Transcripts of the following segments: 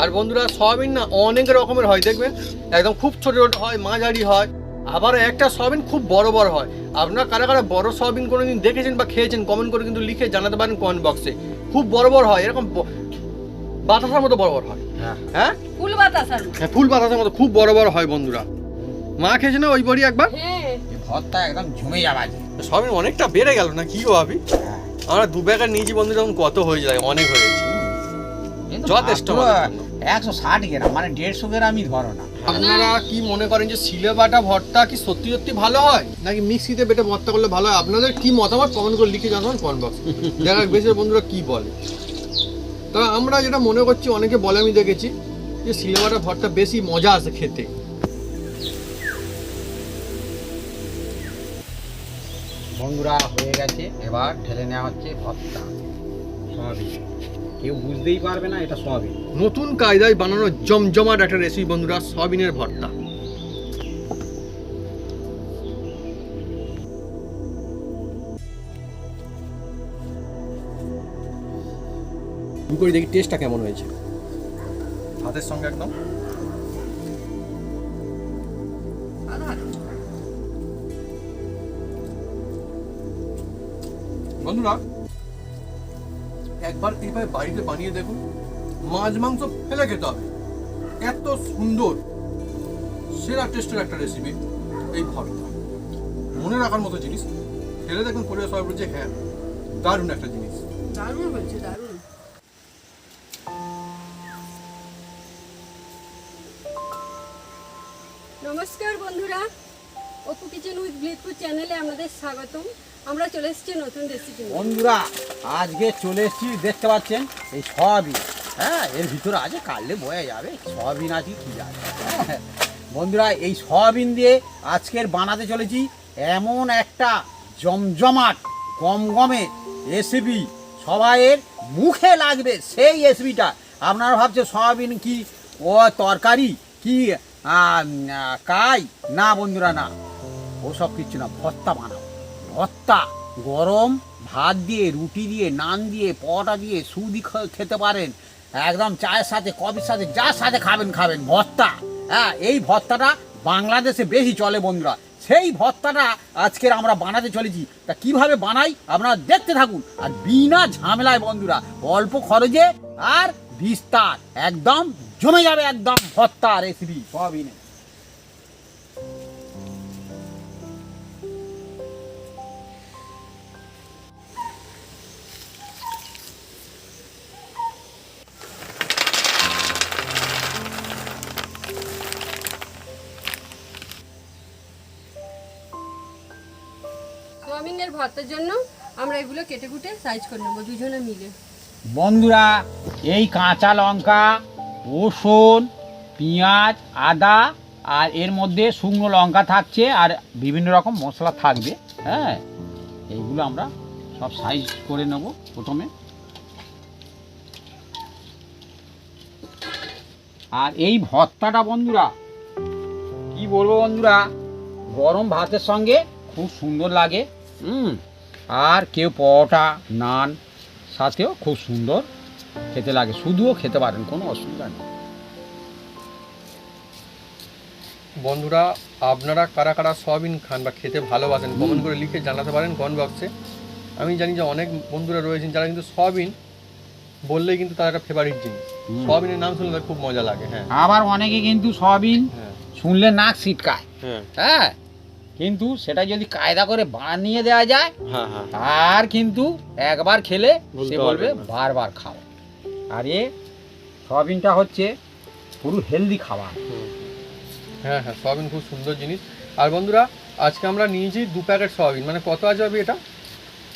আর বন্ধুরা সয়াবিন না অনেক রকমের হয় দেখবেন একদম খুব ছোট ছোট হয় মাঝারি হয়। আবার একটা সয়াবিন খুব বড় বড় হয়। আপনারা কারা কারা বড় সয়াবিন কোনোদিন দেখেছেন বা খেয়েছেন কমেন্ট করে কিন্তু লিখে জানাতে পারেন কমেন্ট বক্সে খুব বড় বড় হয় এরকম বাতাসার মতো বড় বড় হয়। হ্যাঁ। ফুল বাতাসার হ্যাঁ ফুল বাতাসের মতো খুব বড় বড় হয় বন্ধুরা। মা খেয়েছে না ওই বড়ি একবার? হ্যাঁ। ভর্তা একদম ঝুমে যাবে সয়াবিন অনেকটা বেড়ে গেল না কি ভাবি? হ্যাঁ। আমরা দু ব্যাগা নিয়েছি বন্ধুরা এখন কত হয়ে যায় অনেক হয়েছে। যথেষ্ট। একশো ষাট গ্রাম মানে দেড়শো গ্রামই ধরো না। আপনারা কি মনে করেন যে সিলে বাটা ভর্তা কি সত্যি সত্যি ভালো হয়? নাকি মিক্সিতে বেটে ভর্তা করলে ভালো হয়? আপনাদের কি মতামত? কমেন্ট করে লিখে কমেন্ট বক্স। বন্ধুরা কি বলে? তবে আমরা যেটা মনে করছি অনেকে বলে আমি দেখেছি যে সিলে বাটা ভর্তা বেশি মজা আসে খেতে। বন্ধুরা হয়ে গেছে। এবার ঠেলে নেওয়া হচ্ছে ভর্তা। কেউ বুঝতেই পারবে না এটা সয়াবিন। নতুন কায়দায় বানানো জমজমাট একটা রেসিপি বন্ধুরা সয়াবিনের ভর্তা। করে দেখি টেস্টটা কেমন হয়েছে। ভাতের সঙ্গে একদম। বন্ধুরা একবার এইভাবে বাড়িতে বানিয়ে দেখুন। মাছ, মাংস ফেলে খেতে হবে। এত সুন্দর, সেরা টেস্টের একটা রেসিপি এই ভর্তা। মনে রাখার মতো জিনিস। ফেলে দেখুন পরিবার সবাই বলছে হ্যাঁ দারুণ একটা জিনিস। দারুণ হয়েছে, দারুণ। নমস্কার বন্ধুরা। অপু কিচেন উইথ ব্লিথপুর চ্যানেলে আপনাদের স্বাগতম। আমরা চলে এসেছি নতুন রেসিপি বন্ধুরা, আজকে চলে এসেছি, দেখতে পাচ্ছেন, এই সয়াবিন। হ্যাঁ এর ভিতরে আছে কাটলে বয়ে যাবে, সয়াবিন আছে কি আছে। হ্যাঁ। বন্ধুরা, এই সয়াবিন দিয়ে আজকের বানাতে চলেছি এমন একটা জমজমাট গমগমে রেসিপি সবাইয়ের মুখে লাগবে সেই রেসিপিটা আপনারা ভাবছে সয়াবিন কি ও তরকারি, কি কাই? না, বন্ধুরা, না। ওসব কিছু না, ভর্তা বানাও ভর্তা গরম ভাত দিয়ে, রুটি দিয়ে, নান দিয়ে, পরোটা দিয়ে সুদি খেতে পারেন। একদম চায়ের সাথে, কফির সাথে, যার সাথে খাবেন খাবেন। ভর্তা হ্যাঁ এই ভর্তাটা বাংলাদেশে বেশি চলে বন্ধুরা। সেই ভর্তাটা আজকের আমরা বানাতে চলেছি। তা কীভাবে বানাই আপনারা দেখতে থাকুন। আর বিনা ঝামেলায় বন্ধুরা, অল্প খরচে আর বিস্তার। একদম জমে যাবে একদম ভর্তা রেসিপি সবিনে সোয়াবিনের ভর্তার জন্য আমরা এগুলো কেটে কুটে সাইজ করে নেব, দুজনে মিলে। বন্ধুরা, এই কাঁচা লঙ্কা, রসুন, পেঁয়াজ, আদা, আর এর মধ্যে শুকনো লঙ্কা থাকছে, আর বিভিন্ন রকম মশলা থাকবে হ্যাঁ? এইগুলো আমরা সব সাইজ করে নেব প্রথমে। আর এই ভর্তাটা বন্ধুরা, কি বলব বন্ধুরা, গরম ভাতের সঙ্গে খুব সুন্দর লাগে। আর কেউ পরোটা নান সাথেও খুব সুন্দর খেতে লাগে। শুধুও খেতে পারেন কোনো অসুবিধা নেই। বন্ধুরা আপনারা কারা কারা সয়াবিন খান বা খেতে ভালোবাসেন কমেন্ট করে লিখে জানাতে পারেন কমেন্ট বক্সে। আমি জানি যে অনেক বন্ধুরা রয়েছেন যারা কিন্তু সয়াবিন বললেই কিন্তু তার একটা ফেভারিট জিনিস। সয়াবিনের নাম শুনলে খুব মজা লাগে হ্যাঁ। আবার অনেকে কিন্তু সয়াবিন হ্যাঁ। শুনলে নাক ছিটকায়। হ্যাঁ। হ্যাঁ কিন্তু সেটা যদি কায়দা করে বানিয়ে দেওয়া যায় হ্যাঁ হ্যাঁ। আর কিন্তু একবার খেলে সে বলবে বারবার খাও। আর এ সয়াবিনটা হচ্ছে পুরো হেলদি খাবার। হ্যাঁ হ্যাঁ সয়াবিন খুব সুন্দর জিনিস। আর বন্ধুরা আজকে আমরা নিয়েছি দু প্যাকেট সয়াবিন। মানে কত আছে হবে এটা?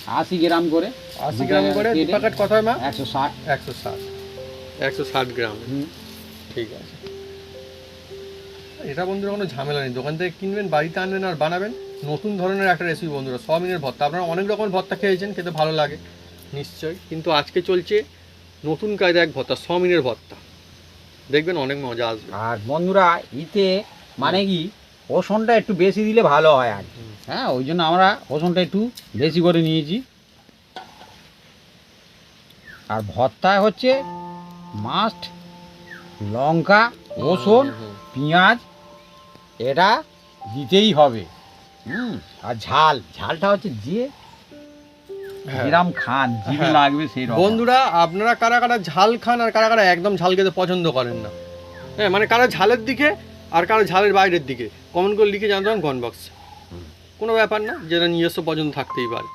আশি গ্রাম করে। আশি গ্রাম করে দু প্যাকেট কত হয় মা? একশো ষাট। একশো ষাট। একশো ষাট গ্রাম। হুম। ঠিক আছে। এটা বন্ধুরা কোনো ঝামেলা নেই। দোকান থেকে কিনবেন বাড়িতে আনবেন আর বানাবেন। নতুন ধরনের একটা রেসিপি বন্ধুরা সয়াবিনের ভর্তা। আপনারা অনেক রকম ভর্তা খেয়েছেন খেতে ভালো লাগে। নিশ্চয়ই। কিন্তু আজকে চলছে নতুন কায়দা এক ভর্তা সয়াবিনের ভর্তা। দেখবেন অনেক মজা আসবে। আর বন্ধুরা ইতে মানে কি ওষুনটা একটু বেশি দিলে ভালো হয় আর হ্যাঁ ওই জন্য আমরা ওষুনটা একটু বেশি করে নিয়েছি। আর ভর্তায় হচ্ছে মাস্ট লঙ্কা রসুন পেঁয়াজ এটা দিতেই হবে। হুম আর ঝাল ঝালটা হচ্ছে যে হ্যাঁ। যেরাম খান জিভে হ্যাঁ। লাগবে সেই রকম। বন্ধুরা আপনারা কারা কারা ঝাল খান আর কারা কারা একদম ঝাল খেতে পছন্দ করেন না? হ্যাঁ মানে কারা ঝালের দিকে আর কারা ঝালের বাইরের দিকে কমেন্ট করে লিখে জানতে পারেন বক্সে কোনো ব্যাপার না যেটা নিজস্ব পছন্দ থাকতেই পারে।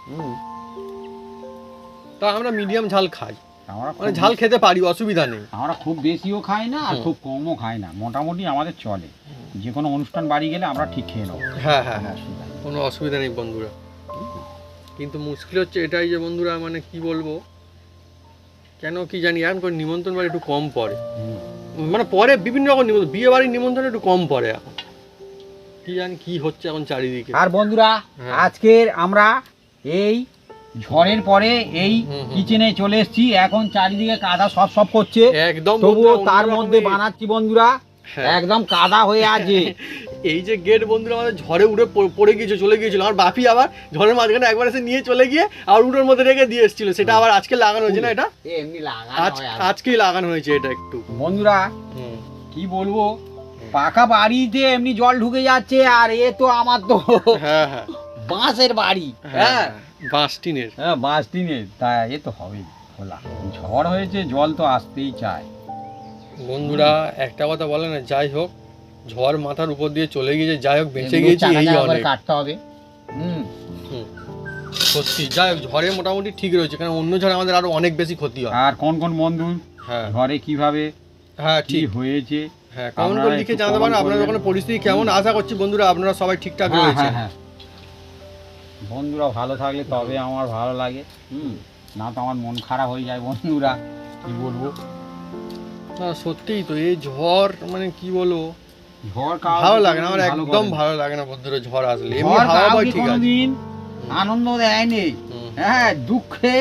তা আমরা মিডিয়াম ঝাল খাই। আমরা মানে ঝাল খেতে পারি অসুবিধা নেই। আমরা খুব বেশিও খাই না আর খুব কমও খাই না। মোটামুটি আমাদের চলে। যে কোনো অনুষ্ঠান বাড়ি গেলে আমরা ঠিক খেয়ে নেব। হ্যাঁ হ্যাঁ হ্যাঁ। কোনো অসুবিধা নেই। বন্ধুরা। কিন্তু মুশকিল হচ্ছে এটাই যে বন্ধুরা মানে কি বলব? কেন কি জানি এখন করে নিমন্ত্রণ বাড়ি একটু কম পড়ে। মানে পরে বিভিন্ন রকম নিমন্ত্রণ বিয়ে বাড়ির নিমন্ত্রণ একটু কম পড়ে এখন। কি জানি কি হচ্ছে এখন চারিদিকে। আর বন্ধুরা হ্যাঁ। আজকের আমরা এই ঝড়ের পরে এই। কিচেনে চলে এসেছি। এখন চারিদিকে কাদা সব সব করছে। একদম তবুও তার মধ্যে বানাচ্ছি বন্ধুরা। হ্যাঁ। একদম কাদা হয়ে আছে। এই যে গেট বন্ধুরা আমাদের ঝড়ে উড়ে পড়ে গিয়েছে চলে গিয়েছিল। আর বাপি আবার ঝড়ের মাঝখানে একবার এসে নিয়ে চলে গিয়ে আর উড়োর মধ্যে রেখে দিয়ে এসেছিল। সেটা আবার আজকে লাগানো হয়েছে না এটা? আজ আজকেই লাগানো হয়েছে এটা একটু। বন্ধুরা কি বলব? পাকা বাড়িতে এমনি জল ঢুকে যাচ্ছে আর এ তো আমার তো হ্যাঁ হ্যাঁ। বাঁশের বাড়ি। হ্যাঁ। বাঁশ টিনের। হ্যাঁ বাঁশ তা এ তো হবেই খোলা। ঝড় হয়েছে জল তো আসতেই চায়। বন্ধুরা একটা কথা বলে না যাই হোক ঝড় মাথার উপর দিয়ে চলে গিয়েছে যাই হোক বেঁচে গিয়েছি এই অনেক। কাটতে হবে। হুম। সত্যি যাই হোক ঝড়ে মোটামুটি ঠিক রয়েছে কারণ অন্য ঝড়ে আমাদের আরও অনেক বেশি ক্ষতি হয়। আর কোন কোন বন্ধু হ্যাঁ। ঘরে কীভাবে হ্যাঁ ঠিক। হয়েছে হ্যাঁ কমেন্ট করে লিখে জানাতে পারেন আপনাদের ওখানে পরিস্থিতি কেমন আশা করছি বন্ধুরা আপনারা সবাই ঠিকঠাক রয়েছে হ্যাঁ, হ্যাঁ। বন্ধুরা ভালো থাকলে তবে আমার ভালো লাগে। হুম না তো আমার মন খারাপ হয়ে যায় বন্ধুরা কি বলব? না সত্যিই তো এই ঝড় মানে কি বলব? ঝড় ভালো লাগে না আমার একদম ভালো লাগে না বন্ধুরা ঝড় আসলে। এমনি হাওয়া বয় ঠিক আছে। কোনোদিন আনন্দ দেয়নি? হ্যাঁ দুঃখে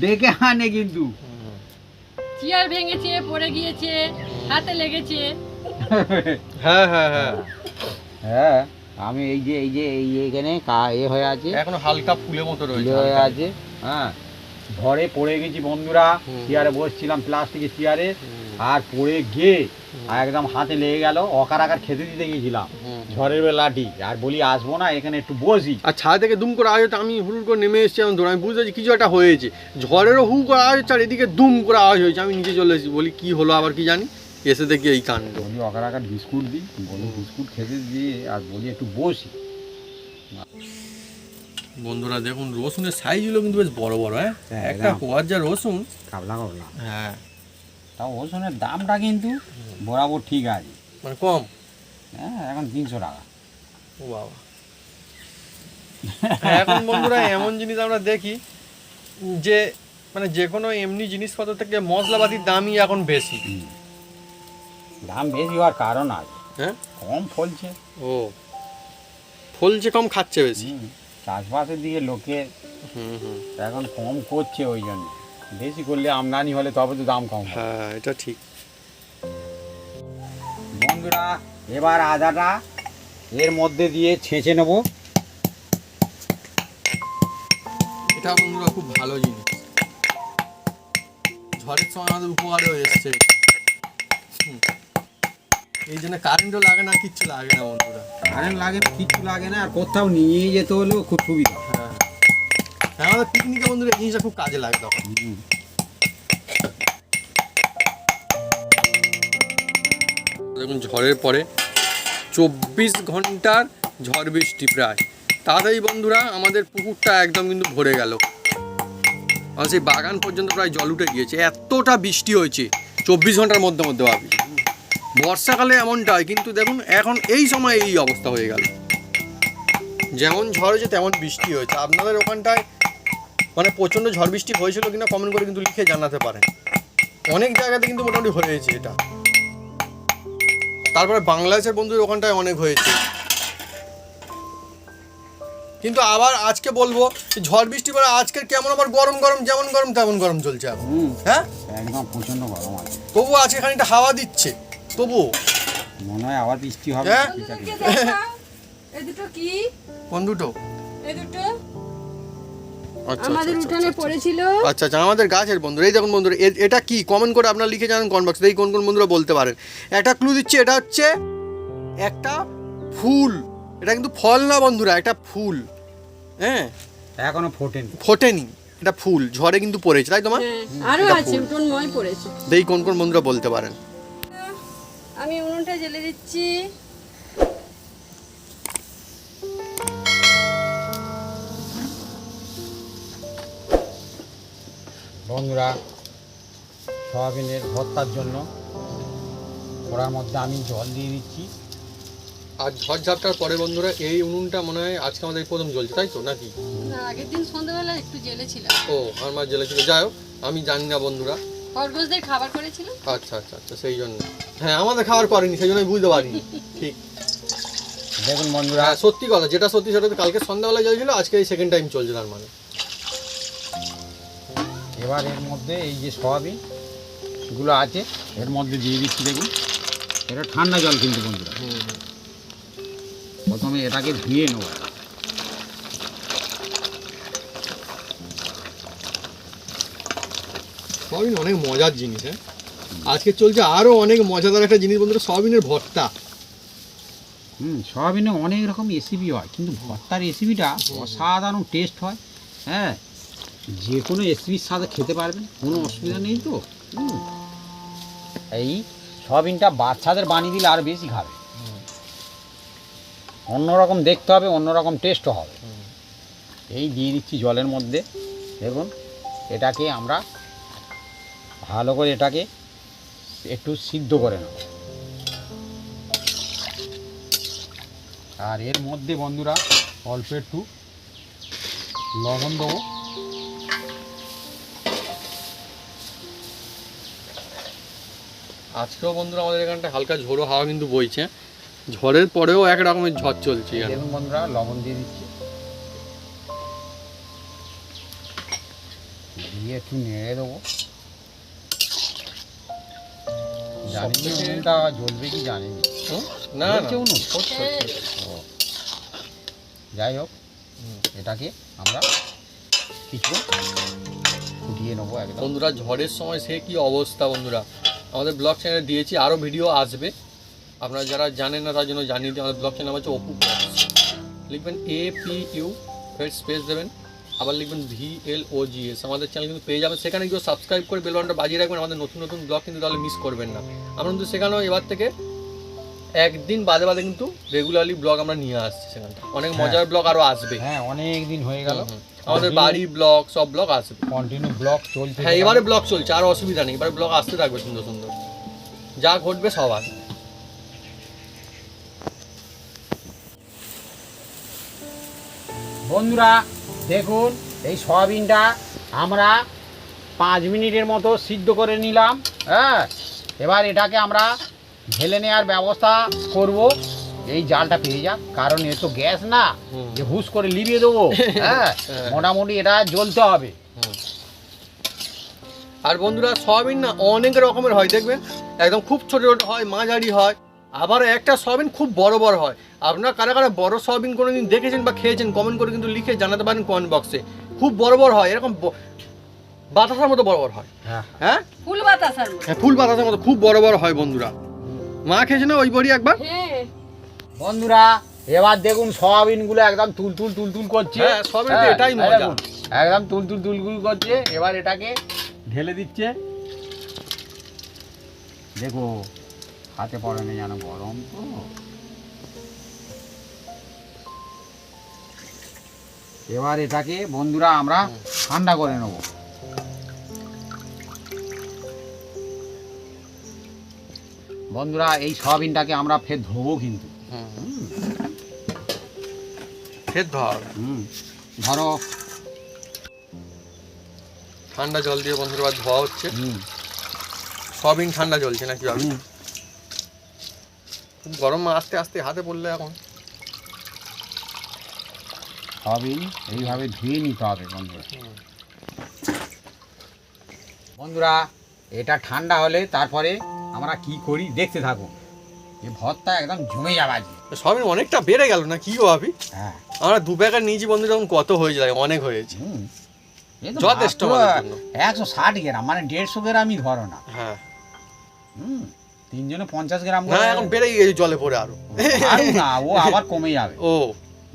ডেকে আনে কিন্তু। চেয়ার ভেঙেছে পড়ে গিয়েছে হাতে লেগেছে। হ্যাঁ হ্যাঁ হ্যাঁ। হ্যাঁ। আমি এই যে এই যে এই এখানে কা- এ হয়ে আছে। এখনও হালকা ফুলের মতো রয়েছে হয়ে আছে হ্যাঁ। ঝড়ে পড়ে গেছি বন্ধুরা। চেয়ারে বসছিলাম প্লাস্টিকের চেয়ারে। আর পড়ে গিয়ে আর একদম হাতে লেগে গেল অকার আকার খেতে দিতে গিয়েছিলাম ঝড়ের বেলাটি। আর বলি আসব না এখানে একটু বসি। আর ছাদ থেকে দুম করে আওয়াজ হতো, আমি হুড় করে নেমে এসেছি আমি আমি বুঝতে পারছি কিছু একটা হয়েছে। ঝড়েরও হু করে আওয়াজ হচ্ছে আর এদিকে দুম করে আওয়াজ হয়েছে। আমি নিচে চলে এসেছি বলি কি হলো আবার কি জানি? এসে দেখি এই কাণ্ড। বলি অকার আকার বিস্কুট দিই? বলি বিস্কুট খেতে দিয়ে আর বলি একটু বসি। বন্ধুরা দেখুন রসুনের সাইজগুলো কিন্তু বেশ বড় বড় হ্যাঁ? হ্যাঁ, একটা। কোয়ার যা রসুন। কাবলা কাবলা। হ্যাঁ। তাও রসুনের দামটা কিন্তু বরাবর ঠিক আছে। মানে কম? হ্যাঁ এখন তিনশো টাকা। ও বাবা। হ্যাঁ, এখন বন্ধুরা এমন জিনিস আমরা দেখি যে মানে যে কোনো এমনি জিনিসপত্র থেকে মশলাপাতির দামই এখন বেশি। দাম বেশি হওয়ার কারণ আছে। হ্যাঁ? কম ফলছে। ও। ফলছে কম খাচ্ছে বেশি? চাষবাসের দিকে লোকে হুম হুম। এখন কম করছে ওই জন্য। বেশি করলে আমদানি হলে তবে তো দাম কম হ্যাঁ এটা ঠিক। বন্ধুরা এবার আদাটা এর মধ্যে দিয়ে ছেঁচে নেব। এটা বন্ধুরা খুব ভালো জিনিস। ঝড়ের সময় আমাদের উপকারেও এসছে। হুম। এই জন্য কারেন্টও লাগে না কিচ্ছু লাগে না বন্ধুরা। কারেন্ট লাগে না কিচ্ছু লাগে না আর কোথাও নিয়ে যেতে হলেও খুব সুবিধা। হ্যাঁ। হ্যাঁ আমাদের পিকনিকে বন্ধুরা এই জিনিসটা খুব কাজে লাগে তখন। দেখুন ঝড়ের পরে চব্বিশ ঘণ্টার ঝড় বৃষ্টি প্রায়। তাড়াতাড়ি বন্ধুরা আমাদের পুকুরটা একদম কিন্তু ভরে গেল। আর সেই বাগান পর্যন্ত প্রায় জল উঠে গিয়েছে। এতটা বৃষ্টি হয়েছে চব্বিশ ঘণ্টার মধ্যে মধ্যে ভাবি। বর্ষাকালে এমনটা হয় কিন্তু দেখুন এখন এই সময় এই অবস্থা হয়ে গেল। যেমন ঝড় হয়েছে তেমন বৃষ্টি হয়েছে। আপনাদের ওখানটায় মানে প্রচণ্ড ঝড় বৃষ্টি হয়েছিল কিনা কমেন্ট করে কিন্তু লিখে জানাতে পারেন। অনেক জায়গাতে কিন্তু মোটামুটি হয়েছে এটা। তারপরে বাংলাদেশের বন্ধুদের ওখানটায় অনেক হয়েছে। কিন্তু আবার আজকে বলব ঝড় বৃষ্টি পরে আজকের কেমন আবার গরম গরম যেমন গরম তেমন গরম চলছে এখন। হ্যাঁ? একদম প্রচণ্ড গরম আছে। তবুও আজকে খানিকটা হাওয়া দিচ্ছে। তবুও মনে হয় আবার বৃষ্টি হবে। হ্যাঁ? এই দুটো কি? কোন দুটো? এই দুটো। আচ্ছা, আমাদের আচ্ছা, উঠানে পড়েছিল। আচ্ছা আচ্ছা আমাদের গাছের বন্ধুরা এই দেখুন বন্ধুরা এটা কি? কমেন্ট করে আপনারা লিখে জানান কমেন্ট বক্সে এই কোন কোন বন্ধুরা বলতে পারেন। একটা ক্লু দিচ্ছি এটা হচ্ছে একটা ফুল। এটা কিন্তু ফল না বন্ধুরা একটা ফুল। হ্যাঁ? এখনও ফোটেনি। ফোটেনি এটা ফুল। ঝড়ে কিন্তু পড়েছে তাই তোমার? হ্যাঁ, আরও আছে। উঠোনময় পড়েছে। দেই কোন কোন বন্ধুরা বলতে পারেন। আমি উনুনটা জ্বেলে দিচ্ছি। বন্ধুরা সয়াবিনের ভর্তার জন্য ওরার মধ্যে আমি জল দিয়ে দিচ্ছি। আর ঝড় ঝড়ঝাপটার পরে বন্ধুরা এই উনুনটা মনে হয় আজকে আমাদের প্রথম জ্বলছে তাই তো নাকি? না আগের দিন সন্ধ্যাবেলা একটু জ্বেলেছিলাম। ও আমার মা জ্বলেছিল। যাই হোক আমি জানি না বন্ধুরা। খরগোশদের খাবার করেছিল? আচ্ছা আচ্ছা আচ্ছা সেই জন্য। হ্যাঁ আমাদের খাবার করেনি সেই জন্য বুঝতে পারিনি। ঠিক। দেখুন বন্ধুরা। হ্যাঁ সত্যি কথা যেটা সত্যি সেটা তো কালকে সন্ধ্যাবেলা জ্বলছিল আজকে এই সেকেন্ড টাইম চলছে তার মানে। এবার এর মধ্যে এই যে সয়াবিনগুলো আছে এর মধ্যে দিয়ে দিচ্ছি দেখুন। এটা ঠান্ডা জল কিন্তু বন্ধুরা। প্রথমে এটাকে ধুয়ে নেব সয়াবিন অনেক মজার জিনিস হ্যাঁ? আজকে চলছে আরও অনেক মজাদার একটা জিনিস বন্ধুরা, সয়াবিনের ভর্তা। হুম, সয়াবিনে অনেক রকম রেসিপি হয়, কিন্তু ভর্তার রেসিপিটা অসাধারণ টেস্ট হয় হ্যাঁ? যে কোনো রেসিপির সাথে খেতে পারবেন, কোনো অসুবিধা নেই তো এই সয়াবিনটা বাচ্চাদের বানিয়ে দিলে আর বেশি খাবে। অন্যরকম দেখতে হবে অন্যরকম টেস্টও হবে। এই দিয়ে দিচ্ছি জলের মধ্যে, দেখুন, এটাকে আমরা ভালো করে এটাকে একটু সিদ্ধ করে নেব। আর এর মধ্যে বন্ধুরা অল্প একটু লবণ দেবো। আজকেও বন্ধুরা আমাদের এখানটা হালকা ঝোড়ো হাওয়া কিন্তু বইছে। ঝড়ের পরেও এক রকমের ঝড় চলছে। দেখুন বন্ধুরা লবণ দিয়ে দিচ্ছি। দিয়ে একটু নেড়ে দেবো। জানি জ্বলবে কি জানি না। যাই হোক এটাকে আমরা কিছু ফুটিয়ে নেব একদম। বন্ধুরা ঝড়ের সময় সে কি অবস্থা বন্ধুরা? আমাদের ব্লগ চ্যানেলে দিয়েছি আরও ভিডিও আসবে। আপনারা যারা জানেন না তার জন্য জানিয়ে দিই আমাদের ব্লগ চ্যানেল হচ্ছে অপু লিখবেন এ পি ইউ ফের স্পেস দেবেন। আবার লিখবেন V L O G S আমাদের চ্যানেল কিন্তু পেয়ে যাবেন। সেখানে গিয়ে সাবস্ক্রাইব করে বেলবানটা বাজিয়ে রাখবেন। আমাদের নতুন নতুন ব্লগ কিন্তু তাহলে মিস করবেন না। আমরা কিন্তু সেখানেও এবার থেকে একদিন বাদে বাদে কিন্তু রেগুলারলি ব্লগ আমরা নিয়ে আসছি সেখানটা। অনেক হ্যাঁ। মজার ব্লগ আরও আসবে। হ্যাঁ অনেক দিন হয়ে গেল। আমাদের বাড়ি ব্লগ সব ব্লগ আসবে। কন্টিনিউ ব্লগ চলছে। হ্যাঁ এবারে ব্লগ চলছে আর অসুবিধা নেই। এবারে ব্লগ আসতে থাকবে সুন্দর সুন্দর। যা ঘটবে সব আসবে বন্ধুরা দেখুন এই সয়াবিনটা আমরা পাঁচ মিনিটের মতো সিদ্ধ করে নিলাম হ্যাঁ? এবার এটাকে আমরা ঢেলে নেওয়ার ব্যবস্থা করব। এই জালটা পেয়ে যাক কারণ এ তো গ্যাস না যে হুস করে লিবিয়ে দেবো হ্যাঁ? হ্যাঁ। মোটামুটি এটা জ্বলতে হবে। আর বন্ধুরা সয়াবিন না অনেক রকমের হয় দেখবেন? একদম খুব ছোট ছোট হয় মাঝারি হয়। আবার একটা সয়াবিন খুব বড় বড় হয়। আপনারা কারা কারা বড় সয়াবিন কোনো দিন দেখেছেন বা খেয়েছেন কমেন্ট করে কিন্তু লিখে জানাতে পারেন কমেন্ট বক্সে খুব বড় বড় হয় এরকম বাতাসার মতো বড় বড় হয়। হ্যাঁ। হ্যাঁ? ফুল বাতাসার মতো। হ্যাঁ ফুল বাতাসের মতো খুব বড় বড় হয় বন্ধুরা। মা খেয়েছে না ওই বড়ি একবার? হ্যাঁ। বন্ধুরা এবার দেখুন সয়াবিনগুলো একদম তুল তুল তুল তুল করছে। হ্যাঁ, সয়াবিন তো এটাই মজা। একদম তুল তুল তুল তুল করছে। এবার এটাকে ঢেলে দিচ্ছে। দেখো হাতে পড়ে না যেন গরম। তো এবার এটাকে বন্ধুরা আমরা ঠান্ডা করে নেব। বন্ধুরা এই সয়াবিনটাকে আমরা ফের ধোবো কিন্তু। ফের ধর। ঠান্ডা জল দিয়ে বন্ধুরা ধোয়া হচ্ছে। সয়াবিন ঠান্ডা জ্বলছে নাকি। খুব গরম আস্তে আস্তে হাতে পড়লে এখন। সবই এইভাবে ধুয়ে নিতে হবে বন্ধুরা। বন্ধুরা এটা ঠান্ডা হলে তারপরে আমরা কি করি দেখতে থাকুন। এই ভরটা একদম জমে যাবে সয়াবিন অনেকটা বেড়ে গেল না কি ভাবি? হ্যাঁ। আমরা দু প্যাকেট নিয়েছি বন্ধু যখন কত হয়ে যায় অনেক হয়েছে। যথেষ্ট। একশো ষাট গ্রাম মানে দেড়শো গ্রামই ধরো না। হ্যাঁ। হুম। তিনজনে পঞ্চাশ গ্রাম না এখন বেড়ে গেছে জলে পড়ে আরও। না ও আবার কমে যাবে। ও।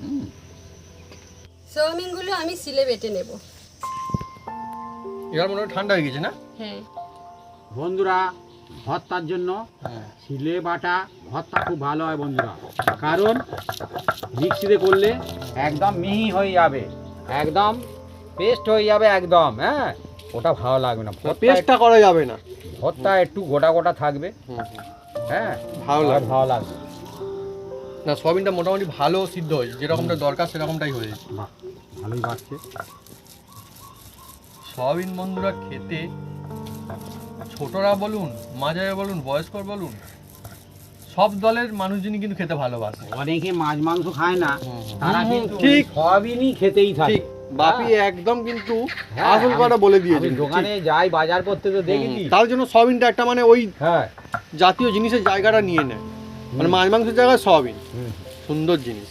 হুম। আমি সিলে বেটে নেব। এবার মনে হয় ঠান্ডা হয়ে গেছে না? হ্যাঁ। বন্ধুরা ভর্তার জন্য শিলে বাটা ভর্তা খুব ভালো হয় বন্ধুরা। কারণ মিক্সিতে করলে একদম মিহি হয়ে যাবে। একদম পেস্ট হয়ে যাবে একদম হ্যাঁ। ওটা ভালো লাগবে না। পেস্টটা করা যাবে না। ভর্তা একটু গোটা গোটা থাকবে। হ্যাঁ ভালো আর লাগে ভালো লাগবে। না সয়াবিনটা মোটামুটি ভালো সিদ্ধ হয়েছে। যেরকমটা দরকার সেরকমটাই হয়েছে। বাহ ভালোই বাড়ছে। সয়াবিন বন্ধুরা খেতে ছোটরা বলুন মাঝারা বলুন বয়স্কর বলুন সব দলের মানুষজনই কিন্তু খেতে ভালোবাসে। অনেকে মাছ মাংস খায় না। তারা কিন্তু ঠিক। সয়াবিনই খেতেই থাকে। বাপি একদম কিন্তু হ্যাঁ, আসল কথা বলে দিয়েছে। দোকানে যাই বাজার করতে তো দেখেছি। তার জন্য সয়াবিনটা একটা মানে ওই হ্যাঁ। জাতীয় জিনিসের জায়গাটা নিয়ে নেয়। মানে মাছ মাংসের জায়গায় সয়াবিন হুম। সুন্দর জিনিস।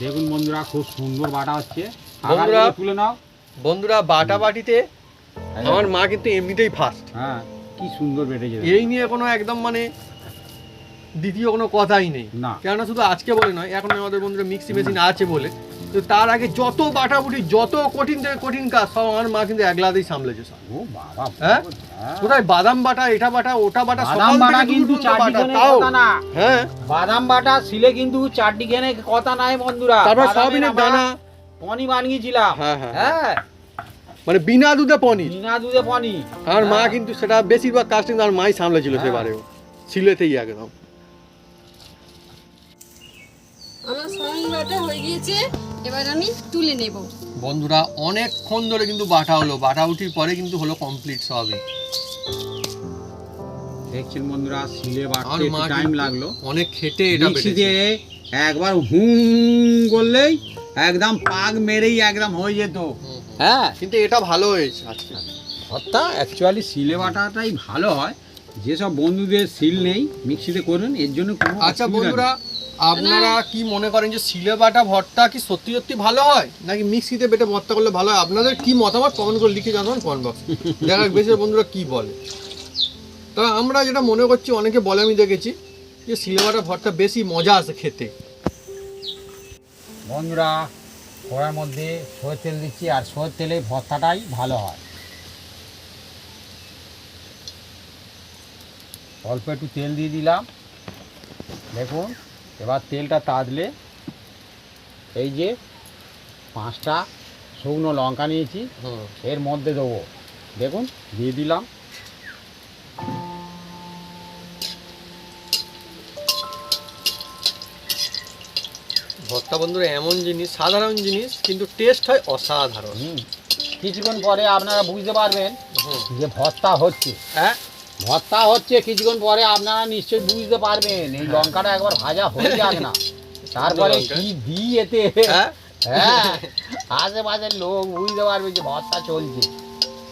দেখুন বন্ধুরা খুব সুন্দর বাটা হচ্ছে। বন্ধুরা- তুলে নাও। বন্ধুরা বাটা বাটিতে আমার মা কিন্তু এমনিতেই ফার্স্ট হ্যাঁ কি সুন্দর বেটেছে। দেখুন। এই নিয়ে কোনো একদম মানে দ্বিতীয় কোনো কথাই নেই। কেননা শুধু আজকে বলে নয় এখন আমাদের বন্ধুরা মিক্সি মেশিন আছে বলে। তো তার আগে যত বাটাবুটি যত কঠিন থেকে কঠিন কাজ সব আমার মা কিন্তু একলাতেই সামলেছে সব। হ্যাঁ? হ্যাঁ। কোথায়? বাদাম বাটা এটা বাটা ওটা বাটা বাদাম বাটা কিন্তু কথা না। হ্যাঁ? বাদাম বাটা ছিলে কিন্তু চারটি কথা নাই বন্ধুরা। তারপর সয়াবিনের দানা। পনি বানিয়েছিলাম। হ্যাঁ, হ্যাঁ, হ্যাঁ। মানে বিনা দুধে পনির। বিনা দুধে পনি আর মা হ্যাঁ। কিন্তু সেটা বেশিরভাগ কাজ কিন্তু আমার মাই সামলেছিল হ্যাঁ। সেবারেও। সিলেতেই একদম। আমার সোয়াবিন বাটা হয়ে গিয়েছে এবার আমি তুলে নেব। বন্ধুরা অনেকক্ষণ ধরে কিন্তু বাটা হলো। বাটা উঠির পরে কিন্তু হলো কমপ্লিট সবই। দেখছেন বন্ধুরা সিলে বাটতে একটু টাইম লাগল। অনেক খেটে এটা মিক্সিতে একবার হুম করলেই একদম পাক মেরেই একদম হয়ে যেত। হ্যাঁ। কিন্তু এটা ভালো হয়েছে আজকে। ভর্তা অ্যাকচুয়ালি সিলে বাটাটাই ভালো হয়। যেসব বন্ধুদের সিল নেই মিক্সিতে করুন এর জন্য আচ্ছা বন্ধুরা আপনারা কি মনে করেন যে সিলে বাটা ভর্তা কি সত্যি সত্যি ভালো হয়? নাকি মিক্সিতে বেটে ভর্তা করলে ভালো হয়? আপনাদের কি মতামত? কমেন্ট করে লিখে জানাবেন কমেন্ট বক্স। দেখা যাক বেশি বন্ধুরা কি বলে? তবে আমরা যেটা মনে করছি অনেকে বলে আমি দেখেছি যে সিলে বাটা ভর্তা বেশি মজা আছে খেতে। বন্ধুরা কড়ার মধ্যে সয়ের তেল দিচ্ছি আর সয়ের তেলে ভর্তাটাই ভালো হয়। অল্প একটু তেল দিয়ে দিলাম। দেখুন। এবার তেলটা তাজলে এই যে পাঁচটা শুকনো লঙ্কা নিয়েছি এর মধ্যে দেবো। দেখুন দিয়ে দিলাম। ভর্তা বন্ধুরা এমন জিনিস সাধারণ জিনিস কিন্তু টেস্ট হয় অসাধারণ। কিছুক্ষণ পরে আপনারা বুঝতে পারবেন যে ভর্তা হচ্ছে। হ্যাঁ? ভর্তা হচ্ছে কিছুক্ষণ পরে আপনারা নিশ্চয়ই বুঝতে পারবেন। এই লঙ্কাটা একবার ভাজা হয়ে যাক না। তারপরে কি দিই এতে হ্যাঁ? হ্যাঁ আশেপাশের লোক বুঝতে পারবে যে ভর্তা চলছে।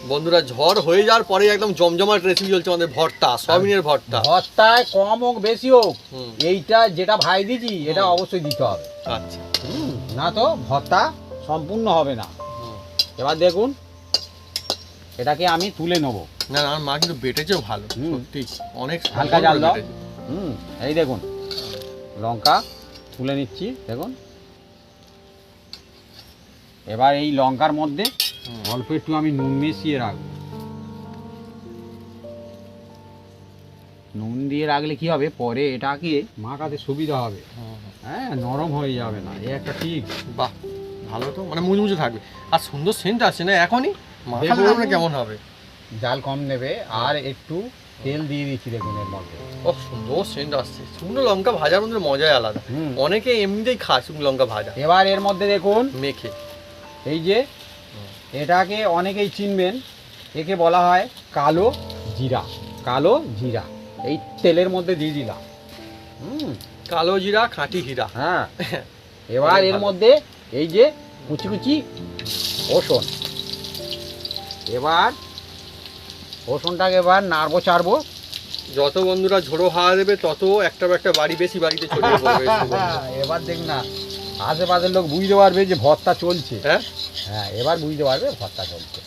বন্ধুরা ঝড় হয়ে যাওয়ার পরে একদম জমজমাট রেসিপি চলছে আমাদের ভর্তা সয়াবিনের ভর্তা। ভর্তায় কম হোক বেশি হোক এইটা যেটা ভাই দিছি এটা অবশ্যই দিতে হবে। আচ্ছা। না তো ভর্তা সম্পূর্ণ হবে না। এবার দেখুন এটাকে আমি তুলে নেব। না আমার মা কিন্তু বেটেছেও ভালো। সত্যি। অনেক হালকা জাল দাও। হুম এই দেখুন লঙ্কা তুলে নিচ্ছি দেখুন। এবার এই লঙ্কার মধ্যে অল্প একটু আমি নুন মিশিয়ে রাখব। নুন দিয়ে রাখলে কি হবে? পরে এটাকে মাখাতে সুবিধা হবে। হ্যাঁ নরম হয়ে যাবে না এই একটা ঠিক। বাহ ভালো তো মানে মুচমুচে থাকবে। আর সুন্দর সেন্ট আছে না এখনই? দেখুন। কেমন হবে। জাল কম নেবে আর একটু তেল দিয়ে দেখুন এর মধ্যে। ও সুন্দর সেন্ট আসছে। শুকনো লঙ্কা ভাজার মধ্যে মজাই আলাদা। অনেকে এমনিতেই খায় শুকনো লঙ্কা ভাজা। এবার এর মধ্যে দেখুন মেখে। এই যে এটাকে অনেকেই চিনবেন একে বলা হয় কালো জিরা কালো জিরা। এই তেলের মধ্যে দিয়ে দিলাম। হুম। কালো জিরা খাঁটি হীরা হ্যাঁ। এবার এর মধ্যে এই যে কুচি কুচি রসুন। এবার রসুনটাকে এবার নাড়বো চাড়বো যত বন্ধুরা ঝোড়ো হাওয়া দেবে তত একটা একটা বাড়ি বেশি বাড়িতে ছড়িয়ে পড়বে এবার দেখ না আশেপাশের লোক বুঝতে পারবে যে ভর্তা চলছে। হ্যাঁ? হ্যাঁ এবার বুঝতে পারবে ভর্তা চলছে।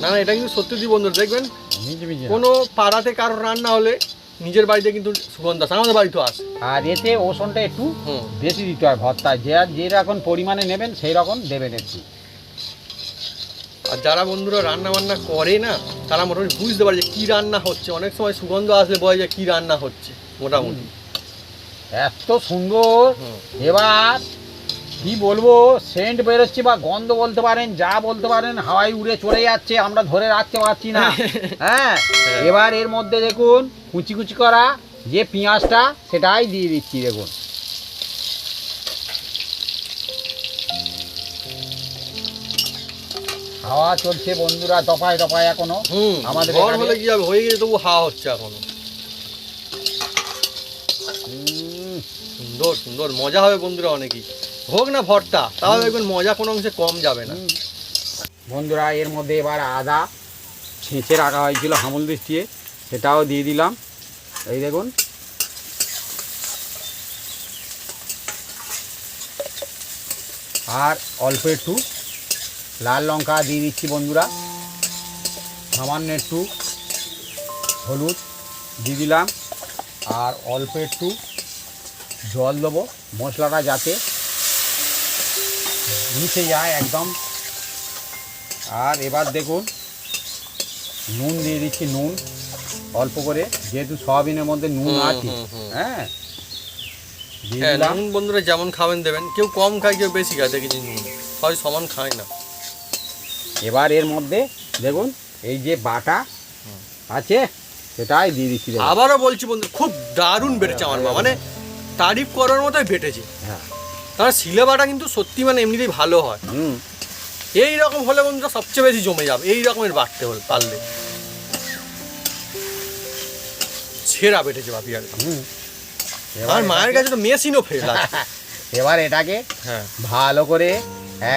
না না এটা কিন্তু সত্যি দি বন্ধুরা দেখবেন? কোনো পাড়াতে কারোর রান্না হলে নিজের বাড়িতে কিন্তু সুগন্ধ আসে আমাদের বাড়িতেও আসে আর এতে ওষুনটা একটু বেশি দিতে হয় ভর্তা। যে যে রকম পরিমাণে নেবেন সেই রকম দেবেন একটু। আর যারা বন্ধুরা রান্না বান্না করে না তারা মোটামুটি বুঝতে পারে যে কী রান্না হচ্ছে। অনেক সময় সুগন্ধ আসলে বোঝা যায় কী রান্না হচ্ছে মোটামুটি। এত সুন্দর। এবার কি বলব সেন্ট বেরোচ্ছে বা গন্ধ বলতে পারেন যা বলতে পারেন হাওয়ায় উড়ে চলে যাচ্ছে আমরা ধরে রাখতে পারছি না। হ্যাঁ এবার এর মধ্যে দেখুন কুচি কুচি করা যে পেঁয়াজটা সেটাই দিয়ে দিচ্ছি দেখুন। হাওয়া চলছে বন্ধুরা দফায় দফায় এখনও। আমাদের হলে কি হবে? হয়ে গেছে তবু হাওয়া হচ্ছে এখনও। সুন্দর সুন্দর মজা হবে বন্ধুরা অনেকই। হোক না ভর্তা তাও দেখবেন মজা কোনো অংশে কম যাবে না। বন্ধুরা, এর মধ্যে এবার আদা ছেঁচে রাখা হয়েছিল হামল দিয়ে সেটাও দিয়ে দিলাম। এই দেখুন। আর অল্প একটু লাল লঙ্কা দিয়ে দিচ্ছি বন্ধুরা। সামান্য একটু হলুদ দিয়ে দিলাম। আর অল্প একটু জল দেবো মশলাটা যাতে মিশে যায় একদম। আর এবার দেখুন নুন দিয়ে দিচ্ছি নুন অল্প করে যেহেতু সয়াবিনের মধ্যে নুন আছে। হ্যাঁ? হ্যাঁ নুন বন্ধুরা যেমন খাবেন দেবেন কেউ কম খায় কেউ বেশি খায় দেখেছি নুন। সবাই সমান খায় না। এবার এর মধ্যে দেখুন এই যে বাটা আছে সেটাই দিয়ে দিচ্ছি। আবারও বলছি বন্ধু খুব দারুণ বেটেছে আমার মা মানে তারিফ করার মতোই বেটেছে। হ্যাঁ। তার সিলেবাটা কিন্তু সত্যি মানে এমনিতেই ভালো হয়। এই রকম হলে বন্ধুরা সবচেয়ে বেশি জমে যাবে এই রকমের বাড়তে হল পারলে। ছেঁড়া বেটেছে বাপি আর। মায়ের কাছে তো মেশিনও ফেল এবার এটাকে হ্যাঁ। ভালো করে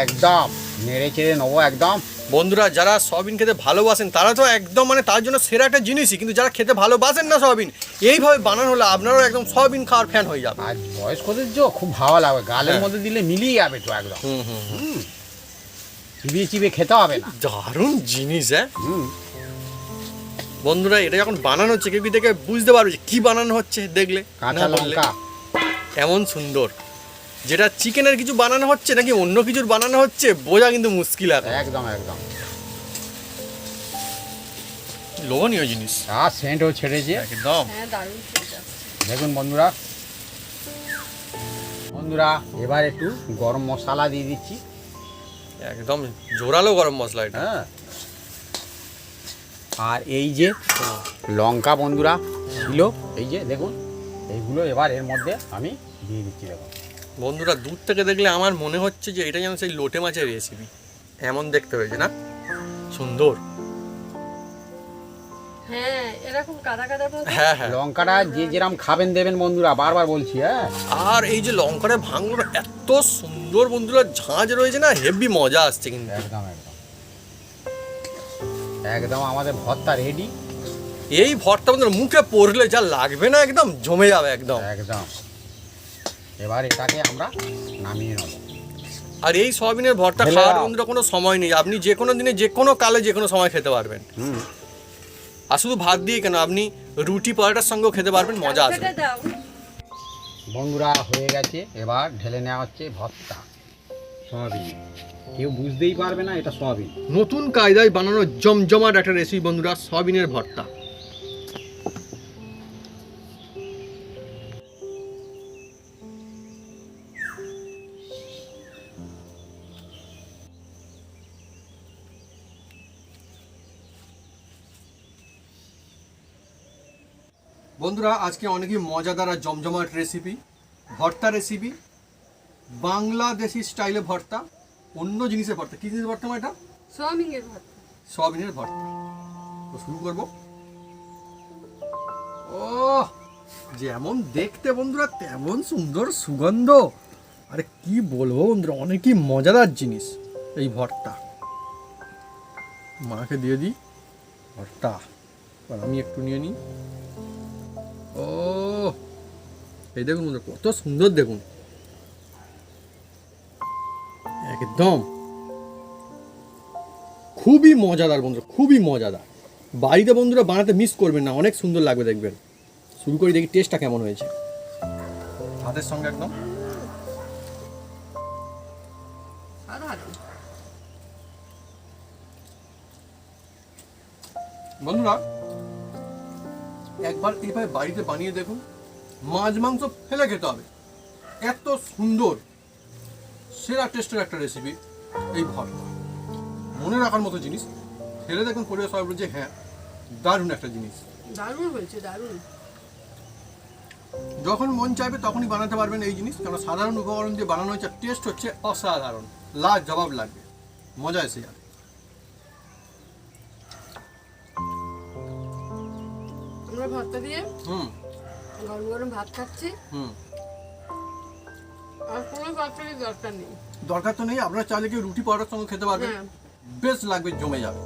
একদম নেড়ে চেড়ে নেব একদম। বন্ধুরা যারা সয়াবিন খেতে ভালোবাসেন তারা তো একদম মানে তার জন্য সেরা একটা জিনিসই। কিন্তু যারা খেতে ভালোবাসেন না সয়াবিন এইভাবে বানানো হলে আপনারাও একদম সয়াবিন খাওয়ার ফ্যান হয়ে যাবে। আর বয়স্কদের যে খুব ভালো লাগবে। গালের হ্যাঁ। মধ্যে দিলে মিলিয়ে যাবে তো একদম। হুম হুম চিবিয়ে চিবিয়ে খেতে হবে না। দারুণ জিনিস হ্যাঁ? বন্ধুরা এটা যখন বানানো হচ্ছে কেউ দেখে বুঝতে পারবে যে কি বানানো হচ্ছে দেখলে? কাঁচা লঙ্কা। এমন সুন্দর। যেটা চিকেনের কিছু বানানো হচ্ছে নাকি অন্য কিছুর বানানো হচ্ছে বোঝা কিন্তু মুশকিল এখন। একদম একদম। লোভনীয় জিনিস। আর সেন্টও ছেড়েছে। একদম। হ্যাঁ। দেখুন বন্ধুরা। বন্ধুরা এবার একটু গরম মশলা দিয়ে দিচ্ছি। একদম জোরালো গরম মশলা এটা। হ্যাঁ। আর এই যে লঙ্কা বন্ধুরা ছিল এই যে দেখুন এইগুলো এবার এর মধ্যে আমি দিয়ে দিচ্ছি দেখুন। বন্ধুরা দূর থেকে দেখলে আমার মনে হচ্ছে যে এটা যেন সেই লোটে মাছের রেসিপি এমন দেখতে হয়েছে না? সুন্দর। হ্যাঁ এরকম কাদা মধ্যে হ্যাঁ হ্যাঁ। লঙ্কাটা যে যেরকম খাবেন দেবেন বন্ধুরা বারবার বলছি হ্যাঁ। আর এই যে লঙ্কাটা ভাঙলো এত সুন্দর বন্ধুরা রয়েছে না হেভি মজা আসছে কিন্তু। একদম একদম। একদম আমাদের ভর্তা রেডি এই ভরটা বন্ধুরা মুখে পড়লে যা লাগবে না একদম জমে যাবে একদম। একদম। এবার এটাকে আমরা নামিয়ে নেব। আর এই সয়াবিনের ভর্তা খাওয়ার। বন্ধুরা কোনো সময় নেই। আপনি যে কোনো দিনে যে কোনো কালে যে কোনো সময় খেতে পারবেন। হুম। আর শুধু ভাত দিয়ে কেন? আপনি রুটি পরোটার সঙ্গেও খেতে পারবেন মজা আসবে। সেটা বন্ধুরা হয়ে গেছে। এবার ঢেলে নেওয়া হচ্ছে ভর্তা সয়াবিন। কেউ বুঝতেই পারবে না এটা সয়াবিন। নতুন কায়দায় বানানো জমজমাট একটা রেসিপি বন্ধুরা সয়াবিনের ভর্তা। বন্ধুরা আজকে অনেকই মজাদার আর জমজমাট রেসিপি ভর্তা রেসিপি বাংলাদেশি স্টাইলে ভর্তা অন্য জিনিসের ভর্তা। কী জিনিসের ভর্তা এটা? সোয়াবিনের ভর্তা। সয়াবিনের ভর্তা। তো শুরু করব। ও যেমন দেখতে বন্ধুরা তেমন সুন্দর সুগন্ধ। আরে কি বলব বন্ধুরা অনেকই মজাদার জিনিস এই ভর্তা। মাকে দিয়ে দিই ভর্তা। আমি একটু নিয়ে নিই। ও, এই দেখুন বন্ধুরা, কত সুন্দর দেখুন। একদম। খুবই মজাদার বন্ধুরা, খুবই মজাদার। বাড়িতে বন্ধুরা বানাতে মিস করবেন না, অনেক সুন্দর লাগবে দেখবেন। শুরু করি, দেখি টেস্টটা কেমন হয়েছে। ভাতের সঙ্গে একদম। বন্ধুরা একবার এইভাবে বাড়িতে বানিয়ে দেখুন মাছ মাংস ফেলে খেতে হবে। এত সুন্দর সেরা টেস্টের একটা রেসিপি এই ভর্তা মনে রাখার মতো জিনিস। ফেলে দেখুন পরিবার সবাই বলছে হ্যাঁ দারুণ একটা জিনিস। দারুণ হয়েছে দারুণ। যখন মন চাইবে তখনই বানাতে পারবেন এই জিনিস। কারণ সাধারণ উপকরণ দিয়ে বানানো হচ্ছে টেস্ট হচ্ছে অসাধারণ। লাজ জবাব লাগবে। মজা এসে যাবে। ভর্তা দিয়ে হুম। গরম গরম ভাত খাচ্ছি। হুম। আর কোনো তরকারি দরকার নেই। দরকার তো নেই আপনারা চাইলে কি রুটি পরোটার সঙ্গে খেতে পারবেন। হ্যাঁ। বেশ লাগবে জমে যাবে।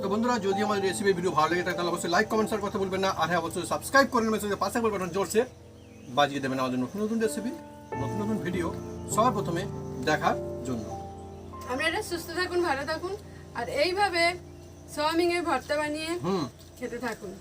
তো বন্ধুরা যদি আমার রেসিপি ভিডিও ভালো লেগে থাকে তাহলে অবশ্যই লাইক কমেন্ট শেয়ার করতে বলবেন না। আর হ্যাঁ অবশ্যই সাবস্ক্রাইব করে নেবেন সঙ্গে পাশে বলবেন জোরসে। বাজিয়ে দেবেন আমাদের নতুন নতুন রেসিপি নতুন নতুন ভিডিও সবার প্রথমে দেখার জন্য। আপনারা সুস্থ থাকুন ভালো থাকুন। আর এইভাবে সোয়াবিনের ভর্তা বানিয়ে খেতে থাকুন।